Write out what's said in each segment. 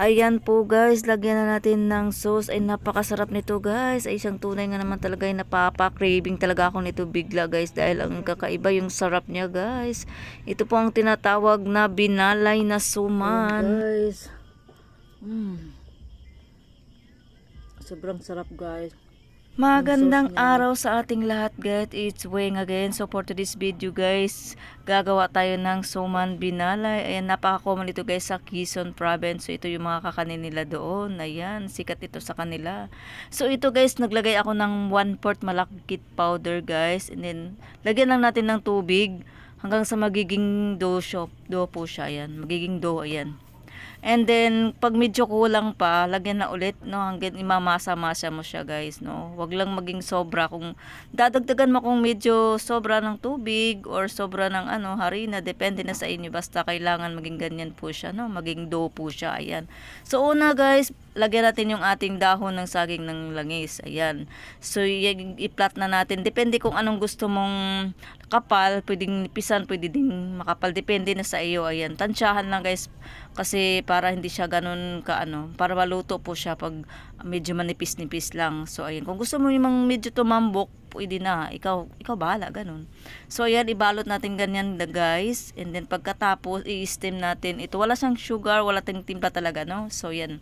Ayan po guys, lagyan na natin ng sauce. Ay napakasarap nito guys. Ay isang tunay nga naman talaga ay napapa-craving talaga ako nito bigla guys. Dahil ang kakaiba yung sarap niya guys. Ito po ang tinatawag na binalay na suman. guys. Mm. Sobrang sarap guys. Magandang araw sa ating lahat guys. It's Weng again. So for today's video guys, gagawa tayo ng suman binalay. Ayan, napaka-common ito guys sa Quezon province. So ito yung mga kakanin nila doon. Ayan, sikat ito sa kanila. So ito guys, naglagay ako ng 1 4 malakit powder guys. And then, lagyan lang natin ng tubig hanggang sa magiging dough shop. Dough po siya. Ayan, magiging dough. Ayan. And then, pag medyo kulang pa, lagyan na ulit, no? Hanggang imamasa-masa mo siya, guys, no? Huwag lang maging sobra. Kung dadagdagan mo kung medyo sobra ng tubig or sobra ng ano, harina, depende na sa inyo. Basta kailangan maging ganyan po siya, no? Maging dough po siya, ayan. So, una, guys, lagyan natin yung ating dahon ng saging ng langis. Ayan. So, i-plot na natin. Depende kung anong gusto mong kapal. Pwedeng nipisan, pwede ding makapal. Depende na sa iyo. Ayan. Tansyahan lang guys. Kasi para hindi siya ganun ka ano. Para maluto po siya pag medyo manipis-nipis lang. So, ayan. Kung gusto mo yung medyo tumambok, pwede na. Ikaw, ikaw bahala. Ganun. So, ayan. Ibalot natin ganyan na guys. And then, pagkatapos, i-steam natin. Ito, wala siyang sugar. Wala tayong timpla talaga, no? So, yan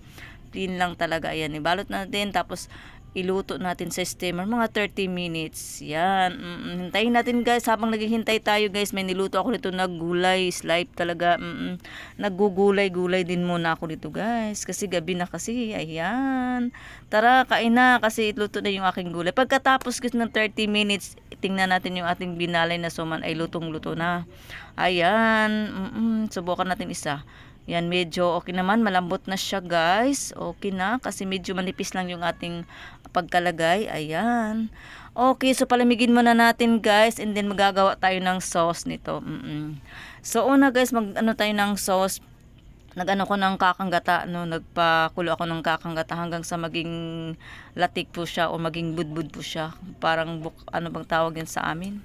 plain lang talaga ayan ibalot natin tapos iluto natin sa steamer mga 30 minutes yan mm, hintayin natin guys habang naghihintay tayo guys may niluto ako nito na gulay slipe talaga mm, naggugulay gulay din muna ako dito guys kasi gabi na kasi ayan tara kain na kasi itluto na yung aking gulay pagkatapos guys ng 30 minutes tingnan natin yung ating binalay na suman ay lutong luto na ayan mm, mm, subukan natin isa yan, medyo okay naman. Malambot na siya, guys. Okay na. Kasi medyo manipis lang yung ating pagkalagay. Ayan. Okay, so palamigin muna natin, guys. And then, magagawa tayo ng sauce nito. Mm-mm. So, una, guys, mag ano tayo ng sauce. Nag-ano ko ng kakanggata, no? Nagpakulo ako ng kakanggata hanggang sa maging latik po siya o maging budbud po siya. Parang, buk, ano bang tawag yun sa amin?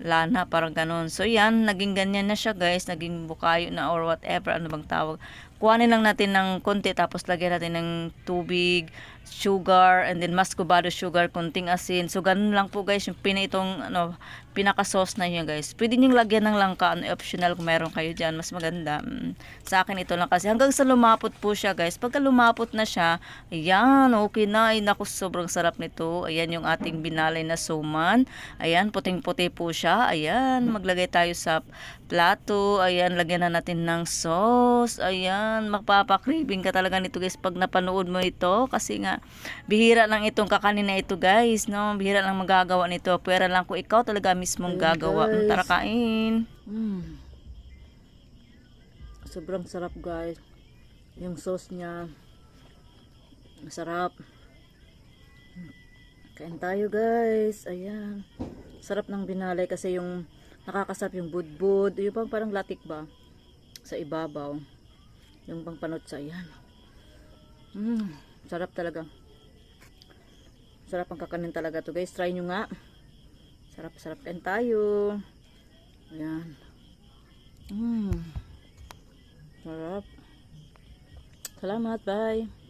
lana, parang ganun. So, yan, naging ganyan na siya, guys. Naging bukayo na or whatever, ano bang tawag. Kuhanin lang natin ng konti, tapos lagyan natin ng tubig, sugar, and then mascobado sugar, kunting asin. So, ganun lang po, guys, yung pina itong, ano, pinaka-sauce na yun, guys. Pwede nyo lagyan ng langka, ano, optional kung meron kayo dyan, mas maganda. Mm, sa akin, ito lang kasi. Hanggang sa lumapot po siya, guys. Pagka lumapot na siya, ayan, okay na. Ay, naku, sobrang sarap nito. Ayan yung ating binalay na suman. Ayan, puting-puti po siya. Ayan, maglagay tayo sa plato. Ayan, lagyan na natin ng sauce. Ayan, magpapakraving ka talaga nito guys pag napanood mo ito. Kasi nga, bihira lang itong kakanin na ito guys. No? Bihira lang magagawa nito. Pwera lang kung ikaw talaga mismong Ayun, gagawa. guys. Tara kain. Mm. Sobrang sarap guys. Yung sauce niya. Masarap. Kain tayo guys. Ayan. Sarap ng binalay kasi yung nakakasarap yung budbud. Yung parang latik ba? Sa ibabaw. Yung pang panot sa ayan. Mm, sarap talaga. Sarap ang kakanin talaga to guys. Try nyo nga. Sarap sarap kain tayo. Ayan. Mm. Sarap. Salamat. Bye.